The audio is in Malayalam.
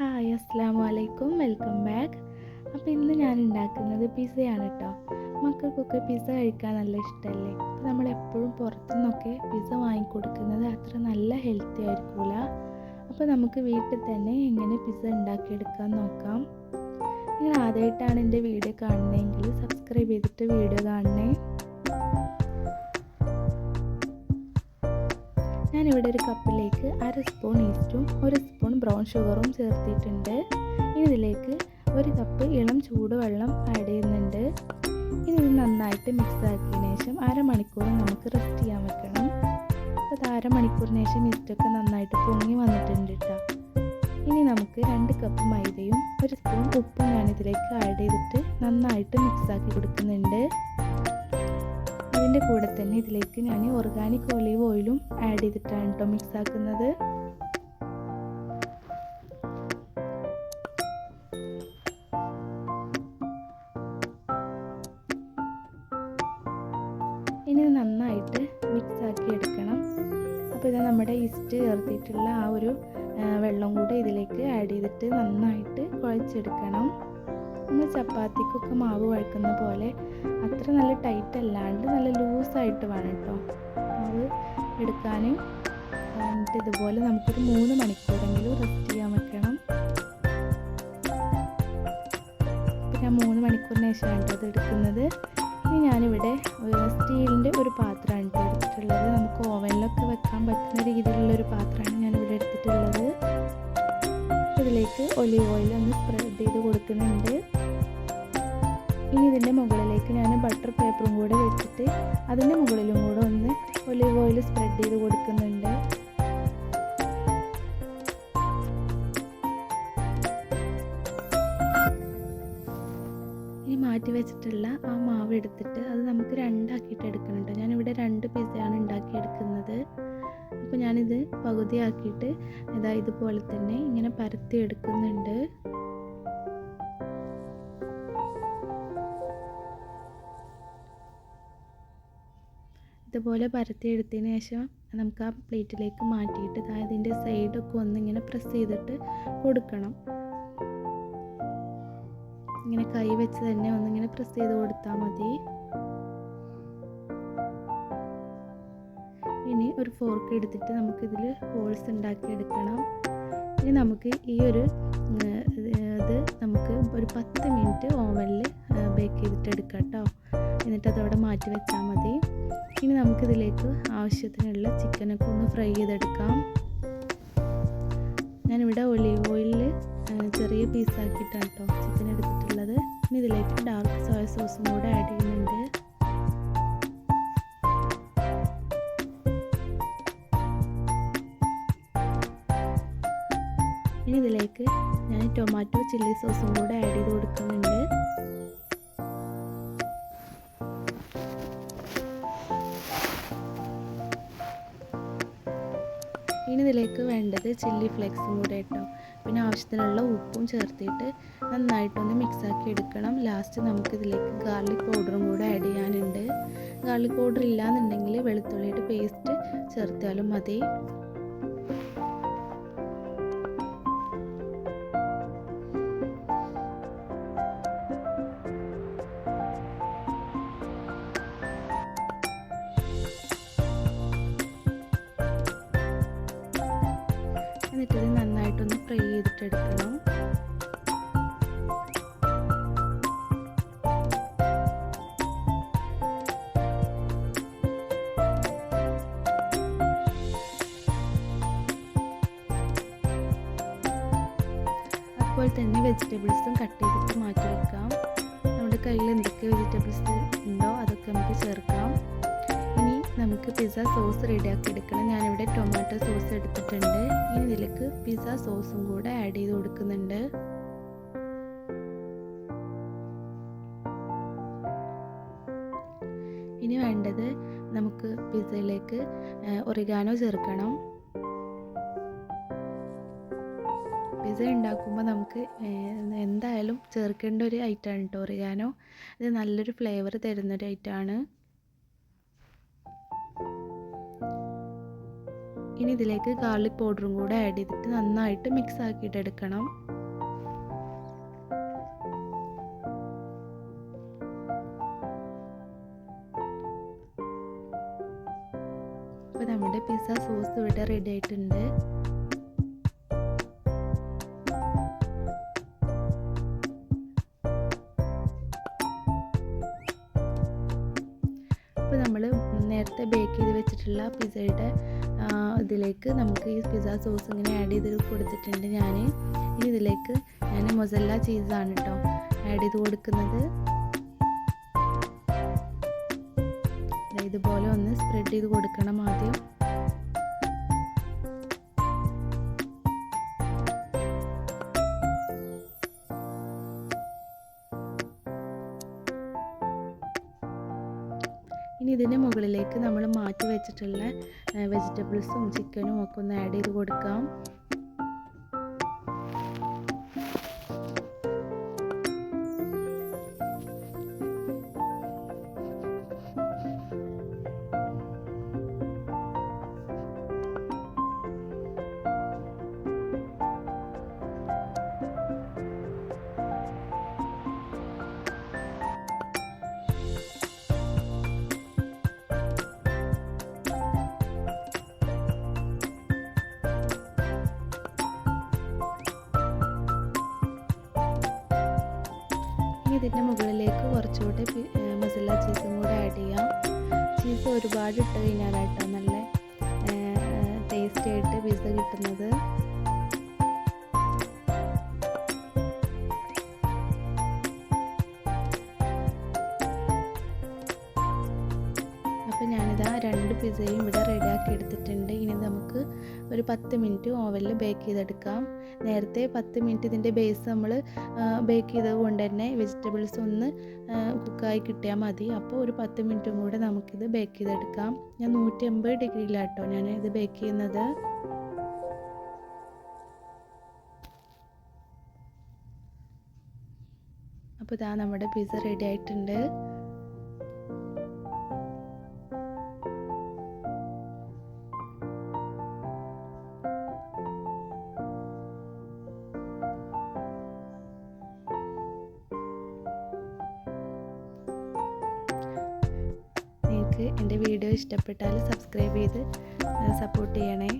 ഹായ് അസ്സാമു അലൈക്കും വെൽക്കം ബാക്ക്. അപ്പോൾ ഇന്ന് ഞാൻ ഉണ്ടാക്കുന്നത് പിസ്സയാണ് കേട്ടോ മക്കൾക്കൊക്കെ പിസ്സ കഴിക്കാൻ നല്ല ഇഷ്ടമല്ലേ അപ്പോൾ നമ്മൾ എപ്പോഴും പുറത്തുനിന്നൊക്കെ പിസ്സ വാങ്ങിക്കൊടുക്കുന്നത് അത്ര നല്ല ഹെൽത്തി ആയിരിക്കില്ല അപ്പോൾ നമുക്ക് വീട്ടിൽ തന്നെ എങ്ങനെ പിസ്സ ഉണ്ടാക്കിയെടുക്കാൻ നോക്കാം. നിങ്ങൾ ആദ്യമായിട്ടാണ് എന്റെ വീഡിയോ കാണുന്നതെങ്കിൽ സബ്സ്ക്രൈബ് ചെയ്തിട്ട് വീഡിയോ കാണണേ. ഞാനിവിടെ ഒരു കപ്പിലേക്ക് അര സ്പൂൺ ഈസ്റ്റും ഒരു സ്പൂൺ ബ്രൗൺ ഷുഗറും ചേർത്തിട്ടുണ്ട്. ഇതിലേക്ക് ഒരു കപ്പ് ഇളം ചൂടുവെള്ളം ആഡ് ചെയ്യുന്നുണ്ട്. ഇനി നന്നായിട്ട് മിക്സ് ആക്കിയതിന് ശേഷം അരമണിക്കൂർ നമുക്ക് റെസ്റ്റ് ചെയ്യാൻ വെക്കണം. അപ്പോൾ അത് അരമണിക്കൂറിന് ശേഷം ഈസ്റ്റൊക്കെ നന്നായിട്ട് പൊങ്ങി വന്നിട്ടുണ്ട് കേട്ടോ ഇനി നമുക്ക് രണ്ട് കപ്പ് മൈദയും ഒരു സ്പൂൺ ഉപ്പും ഞാനിതിലേക്ക് ആഡ് ചെയ്തിട്ട് നന്നായിട്ട് മിക്സ് ആക്കി കൊടുക്കുന്നുണ്ട്. അതിന്റെ കൂടെ തന്നെ ഇതിലേക്ക് ഞാൻ ഓർഗാനിക് ഒലീവ് ഓയിലും ആഡ് ചെയ്തിട്ടാണ് കേട്ടോ മിക്സ് ആക്കുന്നത്. ഇനി നന്നായിട്ട് മിക്സ് ആക്കി എടുക്കണം. അപ്പോൾ ഇത് നമ്മുടെ ഈസ്റ്റ് ചേർത്തിട്ടുള്ള ആ ഒരു വെള്ളം കൂടെ ഇതിലേക്ക് ആഡ് ചെയ്തിട്ട് നന്നായിട്ട് കുഴച്ചെടുക്കണം. നമ്മൾ ചപ്പാത്തിക്കൊക്കെ മാവ് വഴക്കുന്ന പോലെ അത്ര നല്ല ടൈറ്റ് അല്ലാണ്ട് നല്ല ലൂസായിട്ട് വേണം കേട്ടോ മാവ് എടുക്കാൻ എന്നിട്ട് ഇതുപോലെ നമുക്കൊരു മൂന്ന് മണിക്കൂറെങ്കിലും റെസ്റ്റ് ചെയ്യാൻ വെക്കണം. ഞാൻ മൂന്ന് മണിക്കൂറിന് ശേഷമാണ് അത് എടുക്കുന്നത്. ഇനി ഞാനിവിടെ സ്റ്റീലിന്റെ ഒരു പാത്രമാണ് എടുത്തിട്ടുള്ളത്. നമുക്ക് ഓവനിലൊക്കെ വെക്കാൻ പറ്റുന്ന രീതിയിലുള്ളൊരു പാത്രമാണ് ഞാനിവിടെ എടുത്തിട്ടുള്ളത്. ഇതിലേക്ക് ഒലിവ് ഓയിൽ ഒന്ന് സ്പ്രെഡ് ചെയ്ത് കൊടുക്കുന്നുണ്ട്. ഇനി ഇതിന്റെ മുകളിലേക്ക് ഞാൻ ബട്ടർ പേപ്പറും കൂടെ വെച്ചിട്ട് അതിന്റെ മുകളിലും കൂടെ ഒന്ന് ഒലിവ് ഓയിൽ സ്പ്രെഡ് ചെയ്ത് കൊടുക്കുന്നുണ്ട്. ഇനി മാറ്റി വെച്ചിട്ടുള്ള ആ മാവ് എടുത്തിട്ട് അത് നമുക്ക് രണ്ടാക്കിയിട്ട് എടുക്കുന്നുണ്ട് ഞാനിവിടെ രണ്ട് പിസയാണ് ഉണ്ടാക്കിയെടുക്കുന്നത്. അപ്പോൾ ഞാനിത് പകുതിയാക്കിയിട്ട് ഇതാ ഇതുപോലെ തന്നെ ഇങ്ങനെ പരത്തി എടുക്കുന്നുണ്ട്. ഇതുപോലെ പരത്തി എടുത്തതിന് ശേഷം നമുക്ക് ആ പ്ലേറ്റിലേക്ക് മാറ്റിയിട്ട് അതിന്റെ സൈഡൊക്കെ ഒന്ന് ഇങ്ങനെ പ്രസ് ചെയ്തിട്ട് കൊടുക്കണം. ഇങ്ങനെ കൈ വെച്ച് തന്നെ ഒന്നിങ്ങനെ പ്രസ് ചെയ്ത് കൊടുത്താൽ മതി. ഇനി ഒരു ഫോർക്ക് എടുത്തിട്ട് നമുക്കിതിൽ ഹോൾസ് ഉണ്ടാക്കിയെടുക്കണം ഇനി നമുക്ക് ഈ ഒരു ഇത് നമുക്ക് ഒരു പത്ത് മിനിറ്റ് ഓവനിൽ ബേക്ക് ചെയ്തിട്ട് എടുക്കാം കേട്ടോ എന്നിട്ട് അതവിടെ മാറ്റി വെച്ചാൽ മതി. ഇനി നമുക്കിതിലേക്ക് ആവശ്യത്തിനുള്ള ചിക്കനൊക്കെ ഒന്ന് ഫ്രൈ ചെയ്തെടുക്കാം. ഞാനിവിടെ ഒലീവ് ഓയിലിൽ ചെറിയ പീസാക്കിയിട്ടാണ് കേട്ടോ ചിക്കൻ എടുത്തിട്ടുള്ളത് ഇനി ഇതിലേക്ക് ഡാർക്ക് സോയ സോസും കൂടെ ആഡ് ചെയ്യുന്നുണ്ട്. ഇനി ഇതിലേക്ക് ഞാൻ ടൊമാറ്റോ ചില്ലി സോസും കൂടെ ആഡ് ചെയ്ത് കൊടുക്കുന്നുണ്ട്. ഇനി ഇതിലേക്ക് വേണ്ടത് ചില്ലി ഫ്ലേക്സും കൂടെ കേട്ടോ പിന്നെ ആവശ്യത്തിനുള്ള ഉപ്പും ചേർത്തിട്ട് നന്നായിട്ടൊന്ന് മിക്സാക്കി എടുക്കണം. ലാസ്റ്റ് നമുക്ക് ഇതിലേക്ക് ഗാർലിക് പൗഡറും കൂടെ ആഡ് ചെയ്യാനുണ്ട്. ഗാർലിക് പൗഡർ ഇല്ലാന്നുണ്ടെങ്കിൽ വെളുത്തുള്ളിയുടെ പേസ്റ്റ് ചേർത്താലും മതി. ചെയ്തിട്ടെടുക്കണം. അതുപോലെ തന്നെ വെജിറ്റബിൾസും കട്ട് ചെയ്തിട്ട് മാറ്റി വെക്കാം നമ്മുടെ കയ്യിൽ എന്തൊക്കെ വെജിറ്റബിൾസ് പിസ്സ സോസ് റെഡിയാക്കി എടുക്കണം ഞാനിവിടെ ടൊമാറ്റോ സോസ് എടുത്തിട്ടുണ്ട്. ഇനി ഇതിലേക്ക് പിസ്സ സോസും കൂടെ ആഡ് ചെയ്ത് കൊടുക്കുന്നുണ്ട്. ഇനി വേണ്ടത് നമുക്ക് പിസ്സയിലേക്ക് ഒറിഗാനോ ചേർക്കണം. പിസ്സ ഉണ്ടാക്കുമ്പോൾ നമുക്ക് എന്തായാലും ചേർക്കേണ്ട ഒരു ഐറ്റമാണ് കേട്ടോ ഒറിഗാനോ ഇത് നല്ലൊരു ഫ്ലേവർ തരുന്നൊരു ഐറ്റമാണ് ഇനി ഇതിലേക്ക് ഗാർലിക് പൗഡറും കൂടെ ആഡ് ചെയ്തിട്ട് നന്നായിട്ട് മിക്സ് ആക്കിയിട്ട് എടുക്കണം. അപ്പോൾ നമ്മുടെ പിസ്സ സോസ് ഇവിടെ റെഡി ആയിട്ടുണ്ട്. നേരത്തെ ബേക്ക് ചെയ്ത് വെച്ചിട്ടുള്ള പിസയുടെ ഇതിലേക്ക് നമുക്ക് ഈ പിസ്സ സോസ് ഇങ്ങനെ ആഡ് ചെയ്ത് കൊടുത്തിട്ടുണ്ട് ഞാൻ ഇനി ഇതിലേക്ക് ഞാൻ മൊസല്ല ചീസാണ് കേട്ടോ ആഡ് ചെയ്ത് കൊടുക്കുന്നത്. ഇതുപോലെ ഒന്ന് സ്പ്രെഡ് ചെയ്ത് കൊടുക്കണം ആദ്യം. ഇനി ഇതിന്റെ മുകളിലേക്ക് നമ്മൾ മാറ്റി വെച്ചിട്ടുള്ള വെജിറ്റബിൾസും ചിക്കനും ഒക്കെ ഒന്ന് ആഡ് ചെയ്ത് കൊടുക്കാം. ഇതിന്റെ മുകളിലേക്ക് കുറച്ചുകൂടി മസാല ചീസും കൂടെ ആഡ് ചെയ്യാം. ചീസ് ഒരുപാട് ഇട്ട് കഴിഞ്ഞാലാട്ടോ നല്ല ടേസ്റ്റ് ആയിട്ട് പിസ്സ കിട്ടുന്നത്. അപ്പം ഞാനിതാ രണ്ട് പിസ്സയും ഇവിടെ റെഡിയാക്കി എടുത്തിട്ടുണ്ട്. ഒരു പത്ത് മിനിറ്റ് ഓവനിൽ ബേക്ക് ചെയ്തെടുക്കാം. നേരത്തെ പത്ത് മിനിറ്റ് ഇതിന്റെ ബേസ് നമ്മൾ ബേക്ക് ചെയ്തത് കൊണ്ട് തന്നെ വെജിറ്റബിൾസ് ഒന്ന് കുക്കായി കിട്ടിയാൽ മതി. അപ്പോൾ ഒരു പത്ത് മിനിറ്റും കൂടെ നമുക്കിത് ബേക്ക് ചെയ്തെടുക്കാം. ഞാൻ നൂറ്റി അമ്പത് ഡിഗ്രിയിലാട്ടോ ഞാൻ ഇത് ബേക്ക് ചെയ്യുന്നത്. അപ്പോൾ ഇതാ നമ്മുടെ പിസ്സ റെഡി ആയിട്ടുണ്ട്. എന്റെ വീഡിയോ ഇഷ്ടപ്പെട്ടാൽ സബ്സ്ക്രൈബ് ചെയ്ത് സപ്പോർട്ട് ചെയ്യണേ.